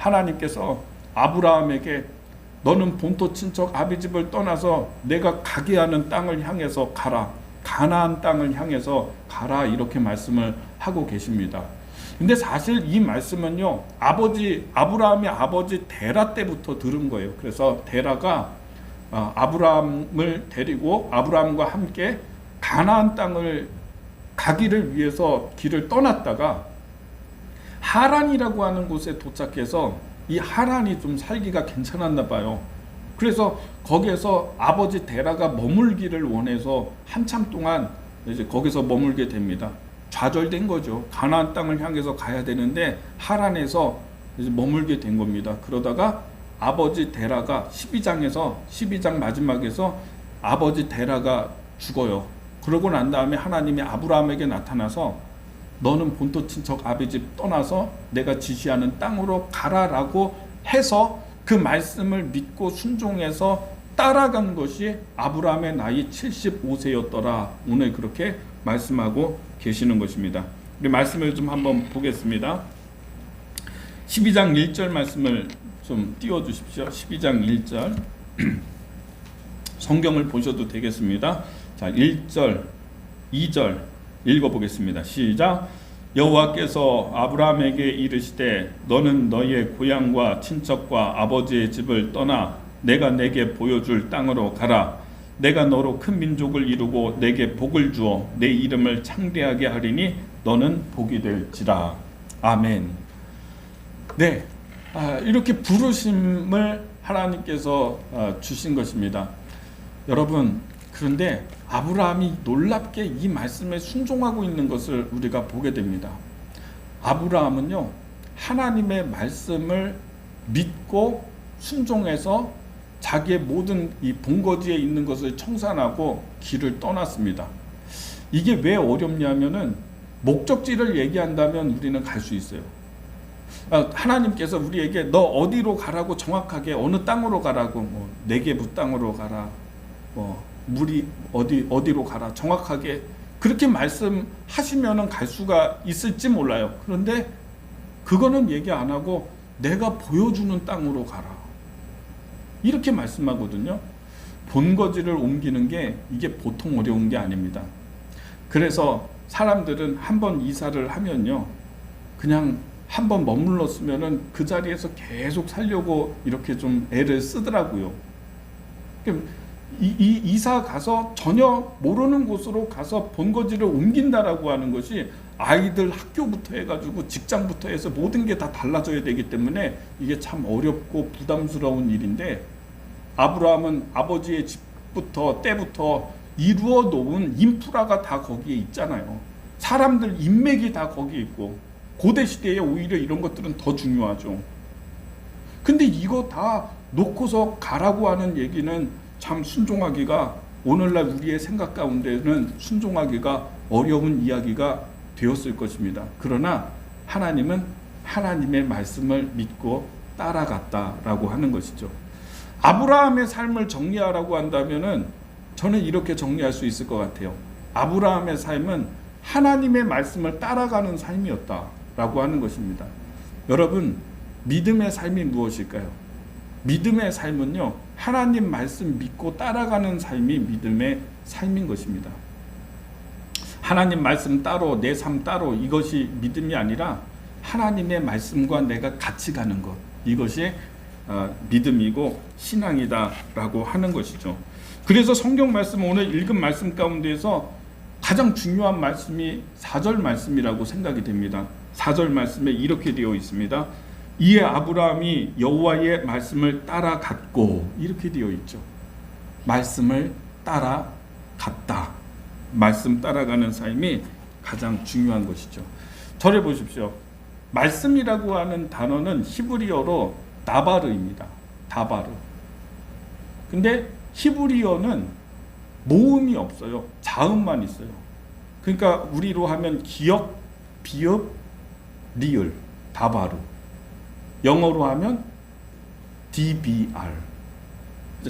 하나님께서 아브라함에게 너는 본토 친척 아비집을 떠나서 내가 가게 하는 땅을 향해서 가라. 가나안 땅을 향해서 가라 이렇게 말씀을 하고 계십니다. 근데 사실 이 말씀은요. 아버지 아브라함의 아버지 데라 때부터 들은 거예요. 그래서 데라가 아, 아브라함을 데리고 아브라함과 함께 가나안 땅을 가기를 위해서 길을 떠났다가 하란이라고 하는 곳에 도착해서 이 하란이 좀 살기가 괜찮았나 봐요. 그래서 거기에서 아버지 데라가 머물기를 원해서 한참 동안 이제 거기서 머물게 됩니다. 좌절된 거죠. 가나안 땅을 향해서 가야 되는데 하란에서 머물게 된 겁니다. 그러다가 아버지 데라가 12장에서 12장 마지막에서 아버지 데라가 죽어요. 그러고 난 다음에 하나님이 아브라함에게 나타나서 너는 본토 친척 아비 집 떠나서 내가 지시하는 땅으로 가라라고 해서 그 말씀을 믿고 순종해서 따라간 것이 아브라함의 나이 75세였더라. 오늘 그렇게 말씀하고 계시는 것입니다. 우리 말씀을 좀 한번 보겠습니다. 12장 1절 말씀을 좀 띄워 주십시오. 12장 1절. 성경을 보셔도 되겠습니다. 자, 1절, 2절 읽어 보겠습니다. 시작. 여호와께서 아브라함에게 이르시되 너는 너의 고향과 친척과 아버지의 집을 떠나 내가 내게 보여줄 땅으로 가라. 내가 너로 큰 민족을 이루고 내게 복을 주어 내 이름을 창대하게 하리니 너는 복이 될지라. 아멘. 네, 아, 이렇게 부르심을 하나님께서 아, 주신 것입니다. 여러분, 그런데 아브라함이 놀랍게 이 말씀에 순종하고 있는 것을 우리가 보게 됩니다. 아브라함은요, 하나님의 말씀을 믿고 순종해서 자기의 모든 이 본거지에 있는 것을 청산하고 길을 떠났습니다. 이게 왜 어렵냐면은 목적지를 얘기한다면 우리는 갈 수 있어요. 아, 하나님께서 우리에게 너 어디로 가라고 정확하게 어느 땅으로 가라고 뭐 네개부 땅으로 가라 뭐 물이 어디 어디로 가라 정확하게 그렇게 말씀하시면은 갈 수가 있을지 몰라요. 그런데 그거는 얘기 안 하고 내가 보여주는 땅으로 가라 이렇게 말씀하거든요. 본거지를 옮기는 게 이게 보통 어려운 게 아닙니다. 그래서 사람들은 한번 이사를 하면요, 그냥 한번 머물렀으면은 그 자리에서 계속 살려고 이렇게 좀 애를 쓰더라고요. 이, 이 이사 가서 전혀 모르는 곳으로 가서 본거지를 옮긴다라고 하는 것이 아이들 학교부터 해가지고 직장부터 해서 모든 게 다 달라져야 되기 때문에 이게 참 어렵고 부담스러운 일인데 아브라함은 아버지의 집부터 때부터 이루어 놓은 인프라가 다 거기에 있잖아요. 사람들 인맥이 다 거기에 있고 고대 시대에 오히려 이런 것들은 더 중요하죠. 근데 이거 다 놓고서 가라고 하는 얘기는 참 순종하기가 오늘날 우리의 생각 가운데는 순종하기가 어려운 이야기가 되었을 것입니다. 그러나 하나님은 하나님의 말씀을 믿고 따라갔다라고 하는 것이죠. 아브라함의 삶을 정리하라고 한다면은 저는 이렇게 정리할 수 있을 것 같아요. 아브라함의 삶은 하나님의 말씀을 따라가는 삶이었다라고 하는 것입니다. 여러분, 믿음의 삶이 무엇일까요? 믿음의 삶은요, 하나님 말씀 믿고 따라가는 삶이 믿음의 삶인 것입니다. 하나님 말씀 따로, 내 삶 따로 이것이 믿음이 아니라 하나님의 말씀과 내가 같이 가는 것 이것이 어, 믿음이고 신앙이다라고 하는 것이죠. 그래서 성경 말씀 오늘 읽은 말씀 가운데서 가장 중요한 말씀이 4절 말씀이라고 생각이 됩니다. 4절 말씀에 이렇게 되어 있습니다. 이에 아브라함이 여호와의 말씀을 따라갔고 이렇게 되어 있죠. 말씀을 따라갔다. 말씀 따라가는 삶이 가장 중요한 것이죠. 저를 보십시오. 말씀이라고 하는 단어는 히브리어로 다바르입니다. 다바르. 근데 히브리어는 모음이 없어요. 자음만 있어요. 그러니까 우리로 하면 기역, 비읍, 리을, 다바르. 영어로 하면 DBR.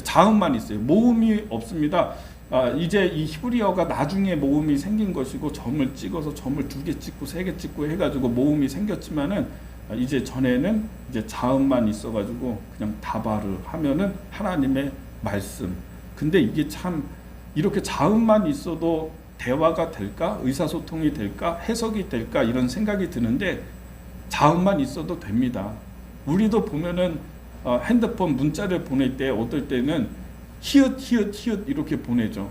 자음만 있어요. 모음이 없습니다. 아, 이제 이 히브리어가 나중에 모음이 생긴 것이고 점을 찍어서 점을 두 개 찍고 세 개 찍고 해가지고 모음이 생겼지만은 아, 이제 전에는 이제 자음만 있어가지고 그냥 다바르 하면은 하나님의 말씀. 근데 이게 참 이렇게 자음만 있어도 대화가 될까? 의사소통이 될까? 해석이 될까? 이런 생각이 드는데 자음만 있어도 됩니다. 우리도 보면은 어, 핸드폰 문자를 보낼 때 어떨 때는 히읗 히읗 히읗 이렇게 보내죠.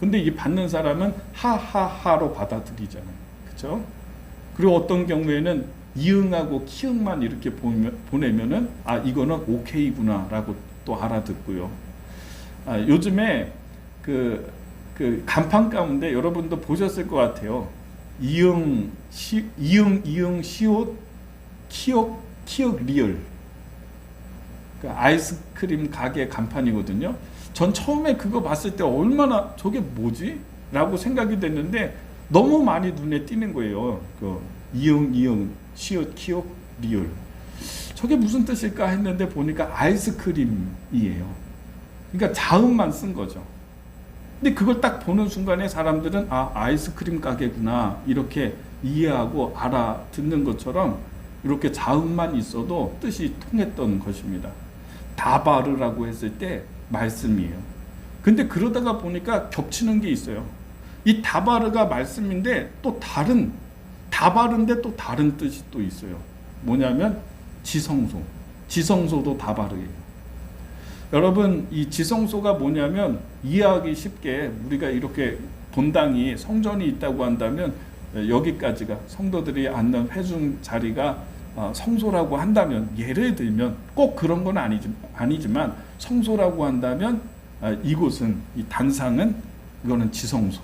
근데 이 받는 사람은 하하하로 받아들이잖아요. 그렇죠? 그리고 어떤 경우에는 이응하고 키응만 이렇게 보내면은 아 이거는 오케이구나라고 또 알아듣고요. 아, 요즘에 그, 그 간판 가운데 여러분도 보셨을 것 같아요. 이응 시 이응 이응 시옷 키읔 키읔 리을 그 아이스크림 가게 간판이거든요. 전 처음에 그거 봤을 때 얼마나 저게 뭐지? 라고 생각이 됐는데 너무 많이 눈에 띄는 거예요. 그 이응 이응 시옷 키읔 리을 저게 무슨 뜻일까 했는데 보니까 아이스크림이에요. 그러니까 자음만 쓴 거죠. 근데 그걸 딱 보는 순간에 사람들은 아 아이스크림 가게구나 이렇게 이해하고 알아듣는 것처럼 이렇게 자음만 있어도 뜻이 통했던 것입니다. 다바르라고 했을 때 말씀이에요. 근데 그러다가 보니까 겹치는 게 있어요. 이 다바르가 말씀인데 또 다른 다바르인데 또 다른 뜻이 또 있어요. 뭐냐면 지성소. 지성소도 다바르예요. 여러분 이 지성소가 뭐냐면 이해하기 쉽게 우리가 이렇게 본당이 성전이 있다고 한다면 여기까지가 성도들이 앉는 회중 자리가 어, 성소라고 한다면 예를 들면 꼭 그런 건 아니지, 아니지만 성소라고 한다면 아, 이곳은 이 단상은 이거는 지성소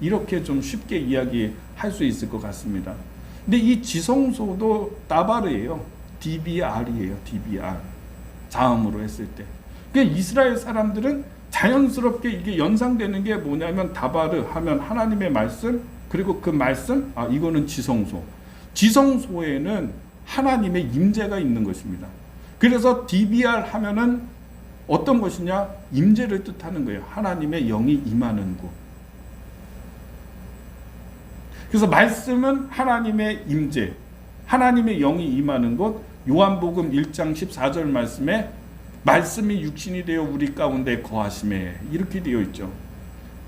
이렇게 좀 쉽게 이야기할 수 있을 것 같습니다. 근데 이 지성소도 다바르예요. DBR이에요. DBR 자음으로 했을 때. 그 이스라엘 사람들은 자연스럽게 이게 연상되는 게 뭐냐면 다바르 하면 하나님의 말씀 그리고 그 말씀 아 이거는 지성소. 지성소에는 하나님의 임재가 있는 것입니다. 그래서 DBR 하면은 어떤 것이냐? 임재를 뜻하는 거예요. 하나님의 영이 임하는 곳. 그래서 말씀은 하나님의 임재, 하나님의 영이 임하는 곳. 요한복음 1장 14절 말씀에 말씀이 육신이 되어 우리 가운데 거하심에 이렇게 되어 있죠.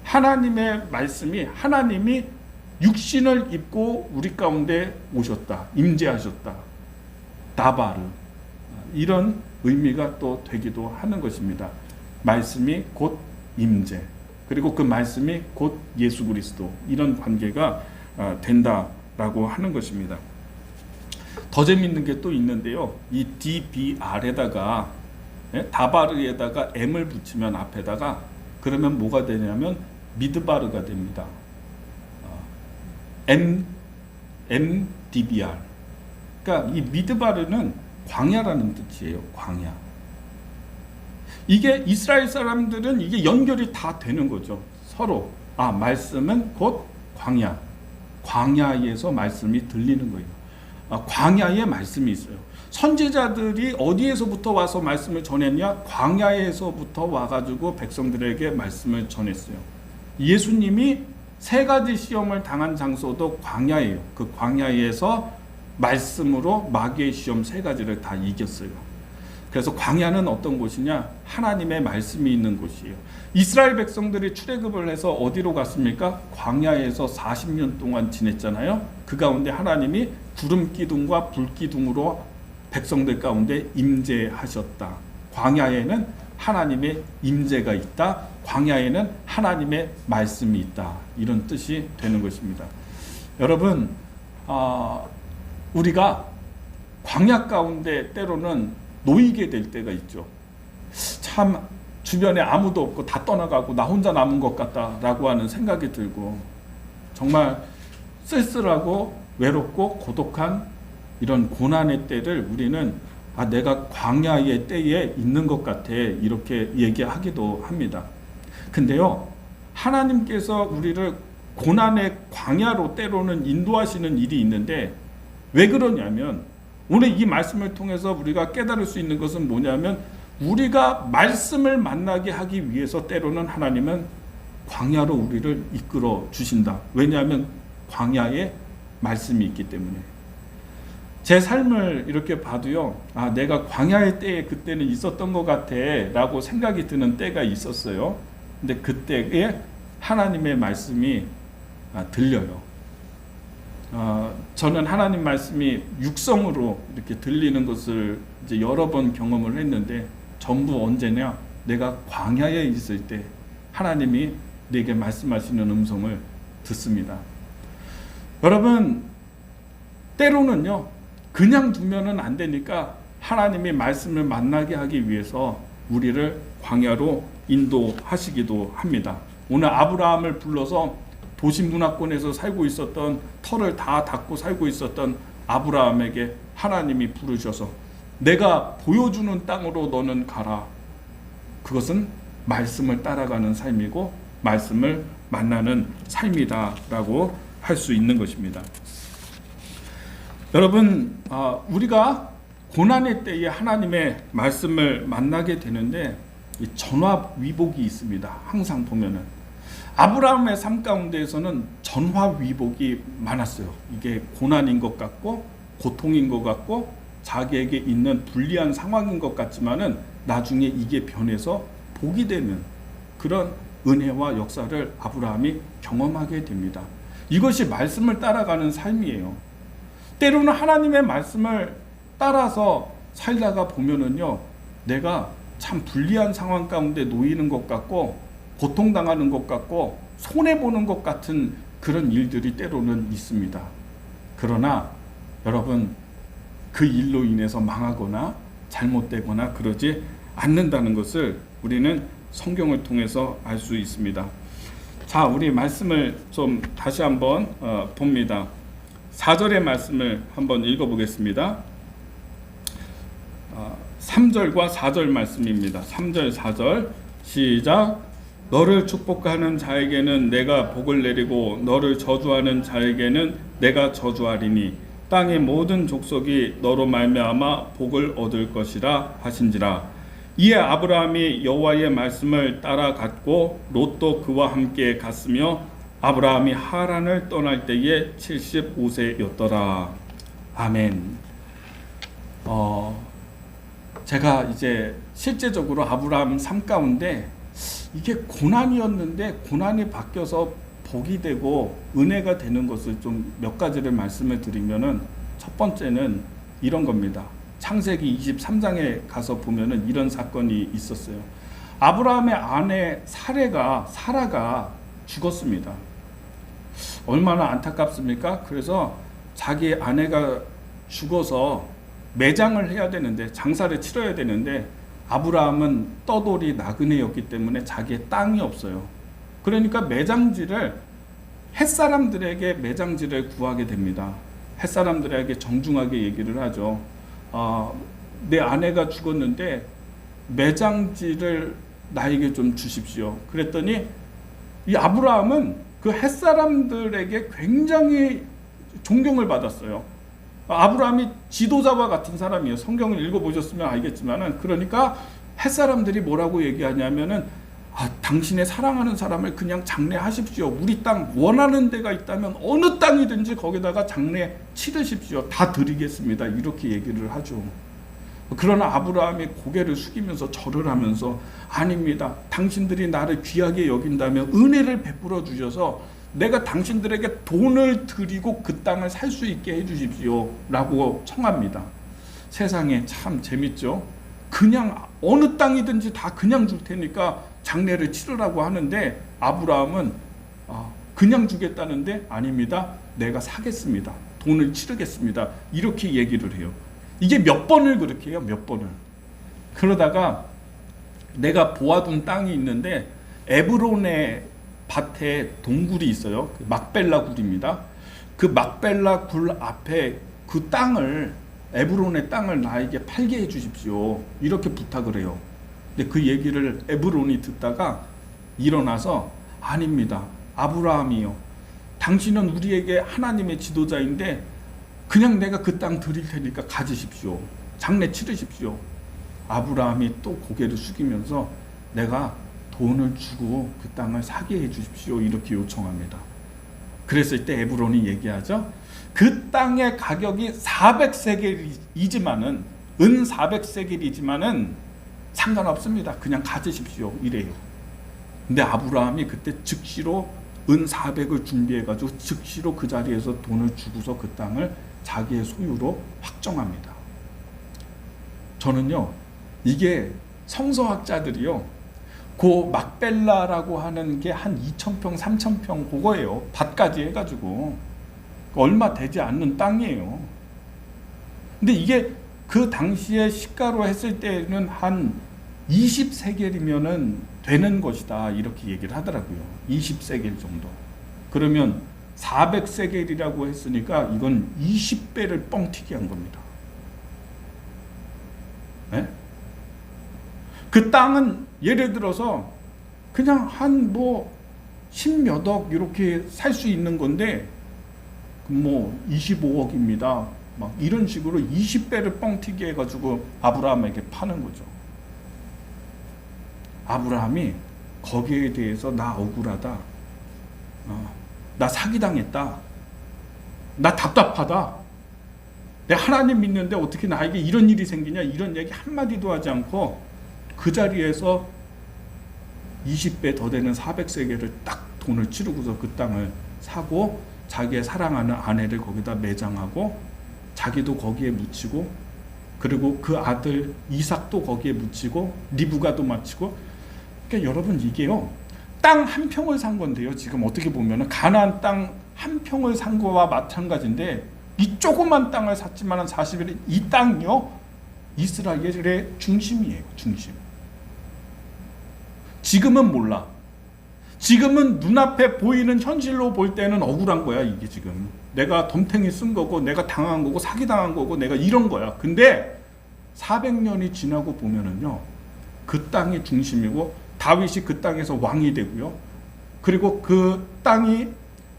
하나님의 말씀이 하나님이 육신을 입고 우리 가운데 오셨다. 임재하셨다. 다바르 이런 의미가 또 되기도 하는 것입니다. 말씀이 곧 임재 그리고 그 말씀이 곧 예수 그리스도 이런 관계가 어, 된다라고 하는 것입니다. 더 재밌는 게 또 있는데요. 이 DBR에다가 예? 다바르에다가 M을 붙이면 앞에다가 그러면 뭐가 되냐면 미드바르가 됩니다. 어, M MDBR. 그러니까 이 미드바르는 광야라는 뜻이에요. 광야. 이게 이스라엘 사람들은 이게 연결이 다 되는 거죠. 서로 아 말씀은 곧 광야. 광야에서 말씀이 들리는 거예요. 아, 광야에 말씀이 있어요. 선지자들이 어디에서부터 와서 말씀을 전했냐? 광야에서부터 와가지고 백성들에게 말씀을 전했어요. 예수님이 세 가지 시험을 당한 장소도 광야예요. 그 광야에서 말씀으로 마귀의 시험 세 가지를 다 이겼어요. 그래서 광야는 어떤 곳이냐? 하나님의 말씀이 있는 곳이에요. 이스라엘 백성들이 출애굽을 해서 어디로 갔습니까? 광야에서 40년 동안 지냈잖아요. 그 가운데 하나님이 구름 기둥과 불 기둥으로 백성들 가운데 임재하셨다. 광야에는 하나님의 임재가 있다. 광야에는 하나님의 말씀이 있다. 이런 뜻이 되는 것입니다. 여러분, 어, 우리가 광야 가운데 때로는 놓이게 될 때가 있죠. 참 주변에 아무도 없고 다 떠나가고 나 혼자 남은 것 같다라고 하는 생각이 들고 정말 쓸쓸하고 외롭고 고독한 이런 고난의 때를 우리는 아 내가 광야의 때에 있는 것 같아 이렇게 얘기하기도 합니다. 근데요 하나님께서 우리를 고난의 광야로 때로는 인도하시는 일이 있는데 왜 그러냐면 오늘 이 말씀을 통해서 우리가 깨달을 수 있는 것은 뭐냐면 우리가 말씀을 만나게 하기 위해서 때로는 하나님은 광야로 우리를 이끌어 주신다. 왜냐하면 광야에 말씀이 있기 때문에. 제 삶을 이렇게 봐도요, 아, 내가 광야의 때에 그때는 있었던 것 같아 라고 생각이 드는 때가 있었어요. 근데 그때에 하나님의 말씀이 아, 들려요. 아, 저는 하나님 말씀이 육성으로 이렇게 들리는 것을 이제 여러 번 경험을 했는데 전부 언제냐 내가 광야에 있을 때 하나님이 내게 말씀하시는 음성을 듣습니다. 여러분 때로는요 그냥 두면은 안 되니까 하나님이 말씀을 만나게 하기 위해서 우리를 광야로 인도하시기도 합니다. 오늘 아브라함을 불러서 도시 문화권에서 살고 있었던 털을 다 닫고 살고 있었던 아브라함에게 하나님이 부르셔서 내가 보여주는 땅으로 너는 가라. 그것은 말씀을 따라가는 삶이고 말씀을 만나는 삶이다라고 할 수 있는 것입니다. 여러분, 아, 우리가 고난의 때에 하나님의 말씀을 만나게 되는데 이 전화 위복이 있습니다. 항상 보면은 아브라함의 삶 가운데에서는 전화위복이 많았어요. 이게 고난인 것 같고 고통인 것 같고 자기에게 있는 불리한 상황인 것 같지만은 나중에 이게 변해서 복이 되는 그런 은혜와 역사를 아브라함이 경험하게 됩니다. 이것이 말씀을 따라가는 삶이에요. 때로는 하나님의 말씀을 따라서 살다가 보면은요, 내가 참 불리한 상황 가운데 놓이는 것 같고, 고통당하는 것 같고, 손해보는 것 같은 그런 일들이 때로는 있습니다. 그러나 여러분, 그 일로 인해서 망하거나 잘못되거나 그러지 않는다는 것을 우리는 성경을 통해서 알 수 있습니다. 자, 우리 말씀을 좀 다시 한번 어, 봅니다. 4절의 말씀을 한번 읽어보겠습니다. 어, 3절과 4절 말씀입니다. 3절, 4절 시작. 너를 축복하는 자에게는 내가 복을 내리고 너를 저주하는 자에게는 내가 저주하리니 땅의 모든 족속이 너로 말미암아 복을 얻을 것이라 하신지라. 이에 아브라함이 여호와의 말씀을 따라갔고 롯도 그와 함께 갔으며 아브라함이 하란을 떠날 때에 75세였더라. 아멘. 어, 제가 이제 실제적으로 아브라함 삶 가운데 이게 고난이었는데 고난이 바뀌어서 복이 되고 은혜가 되는 것을 좀 몇 가지를 말씀을 드리면은 첫 번째는 이런 겁니다. 창세기 23장에 가서 보면은 이런 사건이 있었어요. 아브라함의 아내 사레가 사라가 죽었습니다. 얼마나 안타깝습니까? 그래서 자기 아내가 죽어서 매장을 해야 되는데 장사를 치러야 되는데 아브라함은 떠돌이 나그네였기 때문에 자기의 땅이 없어요. 그러니까 매장지를 햇사람들에게 매장지를 구하게 됩니다. 햇사람들에게 정중하게 얘기를 하죠. 어, 내 아내가 죽었는데 매장지를 나에게 좀 주십시오. 그랬더니 이 아브라함은 그 햇사람들에게 굉장히 존경을 받았어요. 아브라함이 지도자와 같은 사람이에요. 성경을 읽어보셨으면 알겠지만은 그러니까 햇사람들이 뭐라고 얘기하냐면은 아, 당신의 사랑하는 사람을 그냥 장례하십시오. 우리 땅 원하는 데가 있다면 어느 땅이든지 거기다가 장례 치르십시오. 다 드리겠습니다. 이렇게 얘기를 하죠. 그러나 아브라함이 고개를 숙이면서 절을 하면서 아닙니다. 당신들이 나를 귀하게 여긴다면 은혜를 베풀어 주셔서 내가 당신들에게 돈을 드리고 그 땅을 살 수 있게 해 주십시오. 라고 청합니다. 세상에 참 재밌죠? 그냥 어느 땅이든지 다 그냥 줄 테니까 장례를 치르라고 하는데 아브라함은 아, 그냥 주겠다는데 아닙니다. 내가 사겠습니다. 돈을 치르겠습니다. 이렇게 얘기를 해요. 이게 몇 번을 그렇게 해요. 몇 번을. 그러다가 내가 보아둔 땅이 있는데 에브론의 밭에 동굴이 있어요. 그 막벨라 굴입니다. 그 막벨라 굴 앞에 그 땅을 에브론의 땅을 나에게 팔게 해 주십시오. 이렇게 부탁을 해요. 근데 그 얘기를 에브론이 듣다가 일어나서 아닙니다. 아브라함이요. 당신은 우리에게 하나님의 지도자인데 그냥 내가 그 땅 드릴 테니까 가지십시오. 장례 치르십시오. 아브라함이 또 고개를 숙이면서 내가 돈을 주고 그 땅을 사게 해 주십시오. 이렇게 요청합니다. 그랬을 때 에브론이 얘기하죠. 그 땅의 가격이 400세겔이지만은 은 400세겔이지만은 상관없습니다. 그냥 가지십시오. 이래요. 근데 아브라함이 그때 즉시로 은 400을 준비해 가지고 즉시로 그 자리에서 돈을 주고서 그 땅을 자기의 소유로 확정합니다. 저는요. 이게 성서학자들이요. 그 막벨라라고 하는 게 한 2,000평, 3,000평 그거예요. 밭까지 해가지고 얼마 되지 않는 땅이에요. 근데 이게 그 당시에 시가로 했을 때는 한 20세겔이면은 되는 것이다 이렇게 얘기를 하더라고요. 20세겔 정도. 그러면 400세겔이라고 했으니까 이건 20배를 뻥튀기 한 겁니다. 네? 그 땅은 예를 들어서 그냥 한 뭐 십몇억 이렇게 살 수 있는 건데 뭐 25억입니다. 막 이런 식으로 20배를 뻥튀기 해가지고 아브라함에게 파는 거죠. 아브라함이 거기에 대해서 나 억울하다. 어, 나 사기당했다. 나 답답하다. 내 하나님 믿는데 어떻게 나에게 이런 일이 생기냐 이런 얘기 한마디도 하지 않고 그 자리에서 20배 더 되는 400세계를 딱 돈을 치르고서 그 땅을 사고 자기의 사랑하는 아내를 거기다 매장하고 자기도 거기에 묻히고 그리고 그 아들 이삭도 거기에 묻히고 리브가도 마치고 그러니까 여러분 이게요 땅 한 평을 산 건데요 지금 어떻게 보면은 가나안 땅 한 평을 산 거와 마찬가지인데 이 조그만 땅을 샀지만은 사실은 이 땅이요 이스라엘의 중심이에요 중심 지금은 몰라. 지금은 눈앞에 보이는 현실로 볼 때는 억울한 거야 이게 지금. 내가 덤탱이 쓴 거고 내가 당한 거고 사기당한 거고 내가 이런 거야. 근데 400년이 지나고 보면은요 그 땅이 중심이고 다윗이 그 땅에서 왕이 되고요. 그리고 그 땅이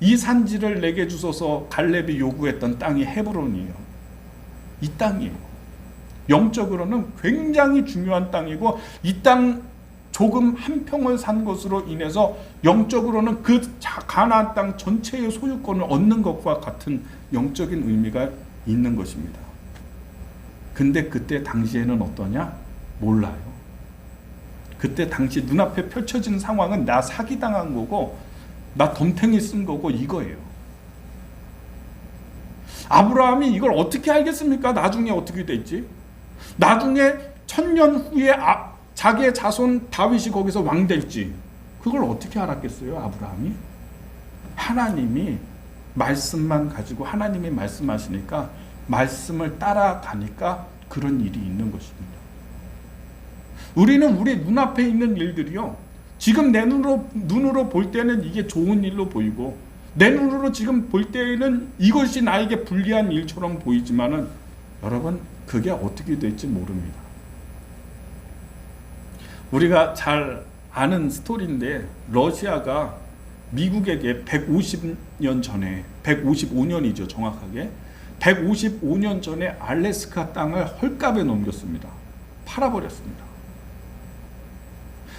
이 산지를 내게 주소서 갈렙이 요구했던 땅이 헤브론이에요. 이 땅이에요. 영적으로는 굉장히 중요한 땅이고 이 땅 조금 한 평을 산 것으로 인해서 영적으로는 그 가나안 땅 전체의 소유권을 얻는 것과 같은 영적인 의미가 있는 것입니다. 근데 그때 당시에는 어떠냐? 몰라요. 그때 당시 눈앞에 펼쳐진 상황은 나 사기당한 거고 나 덤탱이 쓴 거고 이거예요. 아브라함이 이걸 어떻게 알겠습니까? 나중에 어떻게 됐지? 나중에 천년 후에 아, 자기의 자손 다윗이 거기서 왕 될지 그걸 어떻게 알았겠어요, 아브라함이? 하나님이 말씀만 가지고 하나님이 말씀하시니까 말씀을 따라가니까 그런 일이 있는 것입니다. 우리는 우리 눈앞에 있는 일들이요. 지금 내 눈으로, 눈으로 볼 때는 이게 좋은 일로 보이고, 내 눈으로 지금 볼 때는 이것이 나에게 불리한 일처럼 보이지만은, 여러분, 그게 어떻게 될지 모릅니다. 우리가 잘 아는 스토리인데 러시아가 미국에게 150년 전에 155년이죠 정확하게 155년 전에 알래스카 땅을 헐값에 넘겼습니다. 팔아버렸습니다.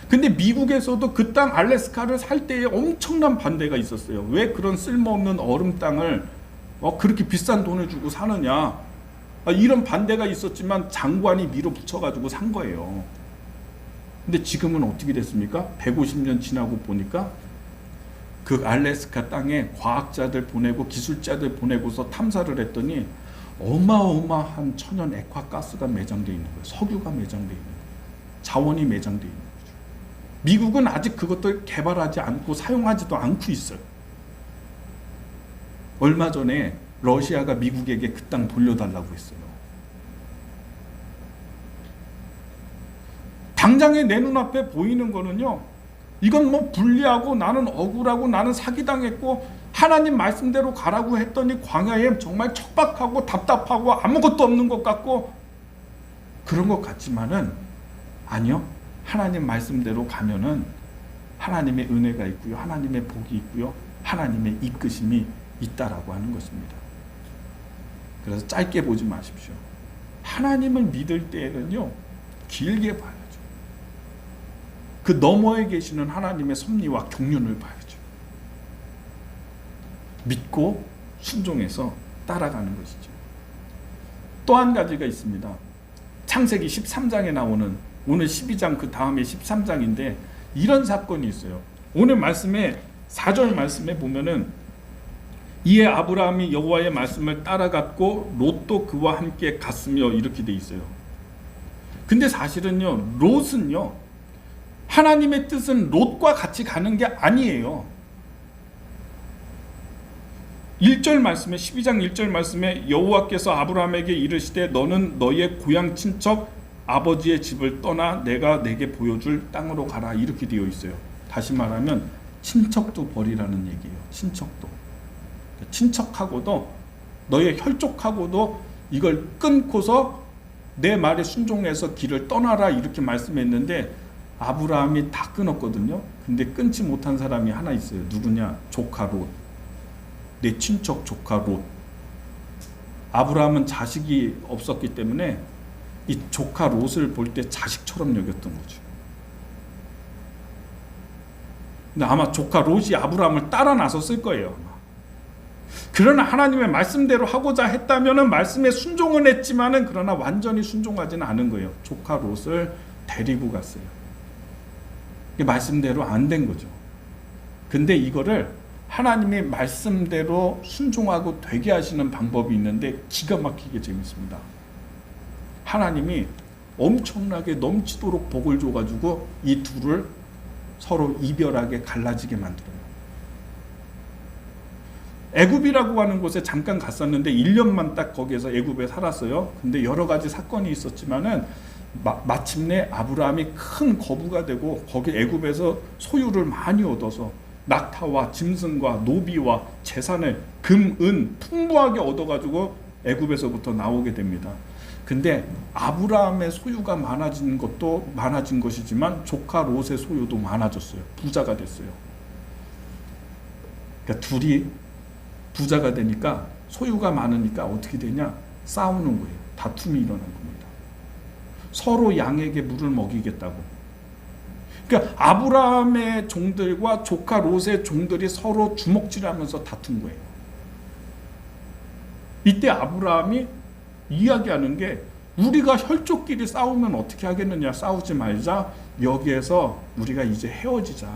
근데 미국에서도 그 땅 알래스카를 살 때에 엄청난 반대가 있었어요. 왜 그런 쓸모없는 얼음 땅을 어, 그렇게 비싼 돈을 주고 사느냐. 아, 이런 반대가 있었지만 장관이 밀어붙여가지고 산 거예요. 근데 지금은 어떻게 됐습니까? 150년 지나고 보니까 그 알래스카 땅에 과학자들 보내고 기술자들 보내고서 탐사를 했더니 어마어마한 천연 액화 가스가 매장되어 있는 거예요. 석유가 매장되어 있는 거예요. 자원이 매장되어 있는 거죠. 미국은 아직 그것도 개발하지 않고 사용하지도 않고 있어요. 얼마 전에 러시아가 미국에게 그 땅 돌려달라고 했어요. 당장에 내 눈앞에 보이는 거는요. 이건 뭐 불리하고 나는 억울하고 나는 사기당했고 하나님 말씀대로 가라고 했더니 광야에 정말 척박하고 답답하고 아무것도 없는 것 같고 그런 것 같지만은 아니요. 하나님 말씀대로 가면은 하나님의 은혜가 있고요. 하나님의 복이 있고요. 하나님의 이끄심이 있다라고 하는 것입니다. 그래서 짧게 보지 마십시오. 하나님을 믿을 때에는요. 길게 봐야죠. 그 너머에 계시는 하나님의 섭리와 경륜을 봐야죠. 믿고 순종해서 따라가는 것이죠. 또 한 가지가 있습니다. 창세기 13장에 나오는 오늘 12장 그 다음에 13장인데 이런 사건이 있어요. 오늘 말씀에 4절 말씀에 보면은 이에 아브라함이 여호와의 말씀을 따라갔고 롯도 그와 함께 갔으며 이렇게 돼 있어요. 근데 사실은요. 롯은요. 하나님의 뜻은 롯과 같이 가는 게 아니에요. 1절 말씀에 12장 1절 말씀에 여호와께서 아브라함에게 이르시되 너는 너의 고향 친척 아버지의 집을 떠나 내가 내게 보여줄 땅으로 가라 이렇게 되어 있어요. 다시 말하면 친척도 버리라는 얘기예요. 친척도. 친척하고도 너의 혈족하고도 이걸 끊고서 내 말에 순종해서 길을 떠나라 이렇게 말씀했는데 아브라함이 다 끊었거든요. 근데 끊지 못한 사람이 하나 있어요. 누구냐? 조카 롯. 내 친척 조카 롯. 아브라함은 자식이 없었기 때문에 이 조카 롯을 볼 때 자식처럼 여겼던 거죠. 근데 아마 조카 롯이 아브라함을 따라 나섰을 거예요. 그러나 하나님의 말씀대로 하고자 했다면은 말씀에 순종은 했지만은 그러나 완전히 순종하지는 않은 거예요. 조카 롯을 데리고 갔어요. 말씀대로 안 된 거죠. 근데 이거를 하나님의 말씀대로 순종하고 되게 하시는 방법이 있는데 기가 막히게 재밌습니다. 하나님이 엄청나게 넘치도록 복을 줘가지고 이 둘을 서로 이별하게 갈라지게 만들어요. 애굽이라고 하는 곳에 잠깐 갔었는데 1년만 딱 거기에서 애굽에 살았어요. 근데 여러 가지 사건이 있었지만은 마, 침내 아브라함이 큰 거부가 되고 거기 애굽에서 소유를 많이 얻어서 낙타와 짐승과 노비와 재산을 금, 은 풍부하게 얻어가지고 애굽에서부터 나오게 됩니다. 근데 아브라함의 소유가 많아진 것도 많아진 것이지만 조카 롯의 소유도 많아졌어요. 부자가 됐어요. 그러니까 둘이 부자가 되니까 소유가 많으니까 어떻게 되냐? 싸우는 거예요. 다툼이 일어난 겁니다. 서로 양에게 물을 먹이겠다고. 그러니까 아브라함의 종들과 조카 롯의 종들이 서로 주먹질하면서 다툰 거예요. 이때 아브라함이 이야기하는 게 우리가 혈족끼리 싸우면 어떻게 하겠느냐 싸우지 말자 여기에서 우리가 이제 헤어지자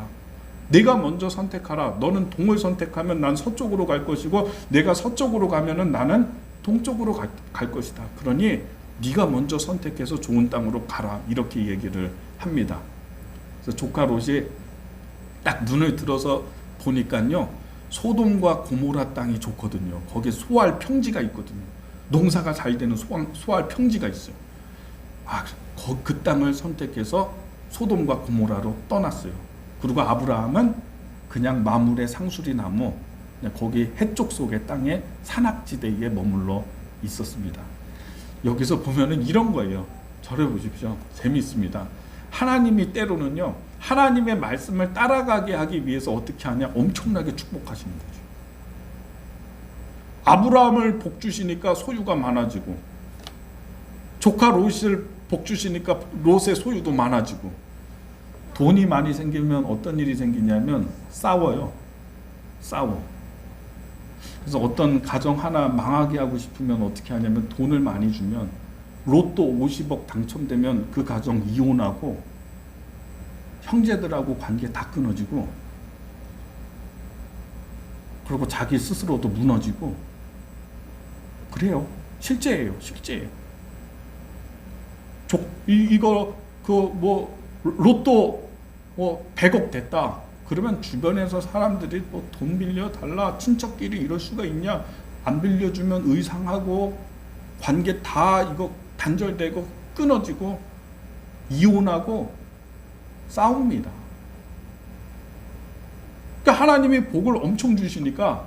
내가 먼저 선택하라 너는 동을 선택하면 난 서쪽으로 갈 것이고 내가 서쪽으로 가면은 나는 동쪽으로 갈, 갈 것이다 그러니 네가 먼저 선택해서 좋은 땅으로 가라 이렇게 얘기를 합니다 그래서 조카 롯이 딱 눈을 들어서 보니까요 소돔과 고모라 땅이 좋거든요 거기에 소알 평지가 있거든요 농사가 잘 되는 소알, 소알 평지가 있어요. 아, 그, 그 땅을 선택해서 소돔과 고모라로 떠났어요. 그리고 아브라함은 그냥 마물의 상수리 나무 거기 해쪽 속의 땅에 산악지대에 머물러 있었습니다. 여기서 보면은 이런 거예요. 저를 보십시오. 재미있습니다. 하나님이 때로는요, 하나님의 말씀을 따라가게 하기 위해서 어떻게 하냐? 엄청나게 축복하시는 거죠. 아브라함을 복 주시니까 소유가 많아지고 조카 롯을 복 주시니까 롯의 소유도 많아지고 돈이 많이 생기면 어떤 일이 생기냐면 싸워요. 싸워. 그래서 어떤 가정 하나 망하게 하고 싶으면 어떻게 하냐면 돈을 많이 주면 로또 50억 당첨되면 그 가정 이혼하고 형제들하고 관계 다 끊어지고 그리고 자기 스스로도 무너지고 그래요. 실제예요. 실제예요. 조, 이, 이거 그 뭐 로또 뭐 100억 됐다. 그러면 주변에서 사람들이 뭐 돈 빌려 달라 친척끼리 이럴 수가 있냐? 안 빌려주면 의상하고 관계 다 이거 단절되고 끊어지고 이혼하고 싸웁니다. 그러니까 하나님이 복을 엄청 주시니까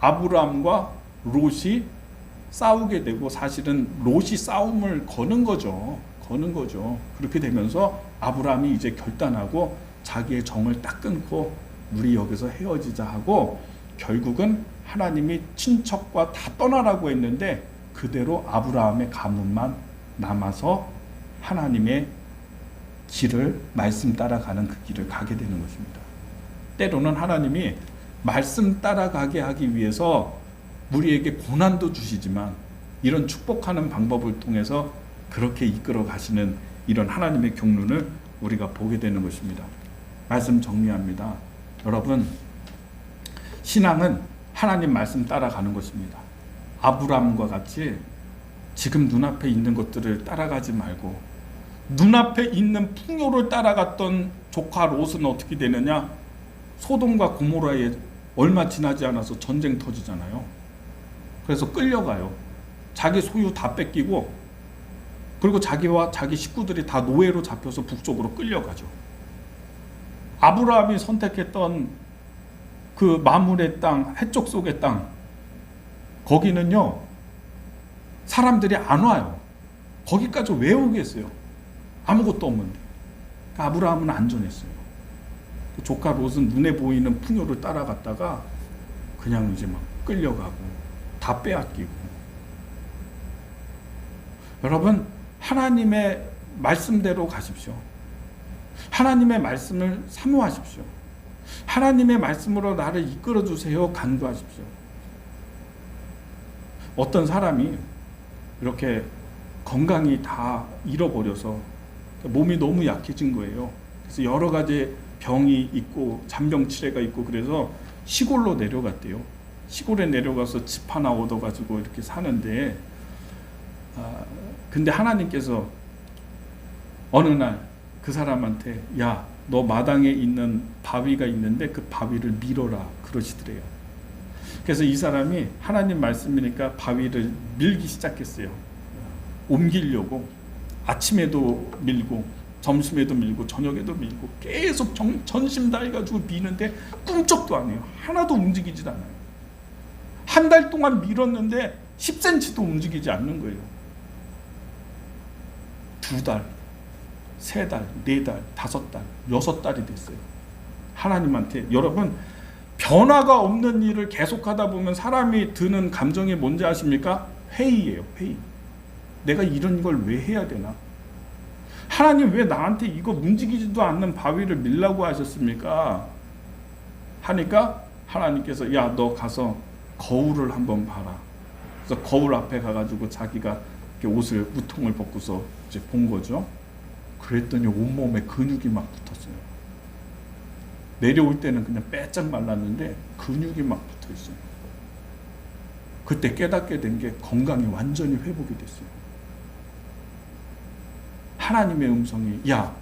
아브라함과 롯이 싸우게 되고 사실은 롯이 싸움을 거는 거죠. 거는 거죠. 그렇게 되면서 아브라함이 이제 결단하고 자기의 정을 딱 끊고 우리 여기서 헤어지자 하고 결국은 하나님이 친척과 다 떠나라고 했는데 그대로 아브라함의 가문만 남아서 하나님의 길을 말씀 따라가는 그 길을 가게 되는 것입니다. 때로는 하나님이 말씀 따라가게 하기 위해서 우리에게 고난도 주시지만 이런 축복하는 방법을 통해서 그렇게 이끌어 가시는 이런 하나님의 경륜을 우리가 보게 되는 것입니다. 말씀 정리합니다. 여러분, 신앙은 하나님 말씀 따라가는 것입니다. 아브라함과 같이 지금 눈앞에 있는 것들을 따라가지 말고 눈앞에 있는 풍요를 따라갔던 조카 롯은 어떻게 되느냐? 소돔과 고모라에 얼마 지나지 않아서 전쟁 터지잖아요. 그래서 끌려가요. 자기 소유 다 뺏기고 그리고 자기와 자기 식구들이 다 노예로 잡혀서 북쪽으로 끌려가죠. 아브라함이 선택했던 그 마물의 땅, 해쪽 속의 땅 거기는요. 사람들이 안 와요. 거기까지 왜 오겠어요? 아무것도 없는데. 그러니까 아브라함은 안전했어요. 그 조카 롯은 눈에 보이는 풍요를 따라갔다가 그냥 이제 막 끌려가고 다 빼앗기고. 여러분 하나님의 말씀대로 가십시오. 하나님의 말씀을 사모하십시오. 하나님의 말씀으로 나를 이끌어 주세요. 간구하십시오. 어떤 사람이 이렇게 건강이 다 잃어버려서 몸이 너무 약해진 거예요. 그래서 여러 가지 병이 있고 잔병 치레가 있고 그래서 시골로 내려갔대요. 시골에 내려가서 집 하나 얻어가지고 이렇게 사는데 아, 근데 하나님께서 어느 날 그 사람한테 야 너 마당에 있는 바위가 있는데 그 바위를 밀어라 그러시더래요. 그래서 이 사람이 하나님 말씀이니까 바위를 밀기 시작했어요. 옮기려고 아침에도 밀고 점심에도 밀고 저녁에도 밀고 계속 정, 전심 다해가지고 미는데 꿈쩍도 안 해요. 하나도 움직이질 않아요. 한 달 동안 밀었는데 10cm도 움직이지 않는 거예요. 두 달, 세 달, 네 달, 다섯 달, 여섯 달이 됐어요. 하나님한테 여러분 변화가 없는 일을 계속하다 보면 사람이 드는 감정이 뭔지 아십니까? 회의예요, 회의. 내가 이런 걸 왜 해야 되나? 하나님 왜 나한테 이거 움직이지도 않는 바위를 밀라고 하셨습니까? 하니까 하나님께서 야 너 가서 거울을 한번 봐라. 그래서 거울 앞에 가가지고 자기가 옷을 우통을 벗고서 이제 본 거죠. 그랬더니 온몸에 근육이 막 붙었어요. 내려올 때는 그냥 빼짝 말랐는데 근육이 막 붙어 있어요. 그때 깨닫게 된 게 건강이 완전히 회복이 됐어요. 하나님의 음성이 야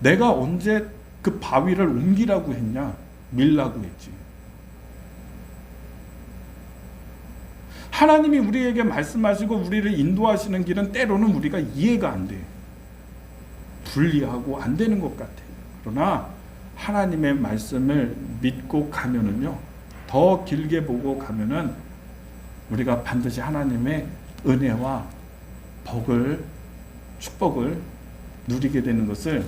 내가 언제 그 바위를 옮기라고 했냐 밀라고 했지. 하나님이 우리에게 말씀하시고 우리를 인도하시는 길은 때로는 우리가 이해가 안 돼. 불리하고 안 되는 것 같아. 그러나 하나님의 말씀을 믿고 가면은요. 더 길게 보고 가면은 우리가 반드시 하나님의 은혜와 복을 축복을 누리게 되는 것을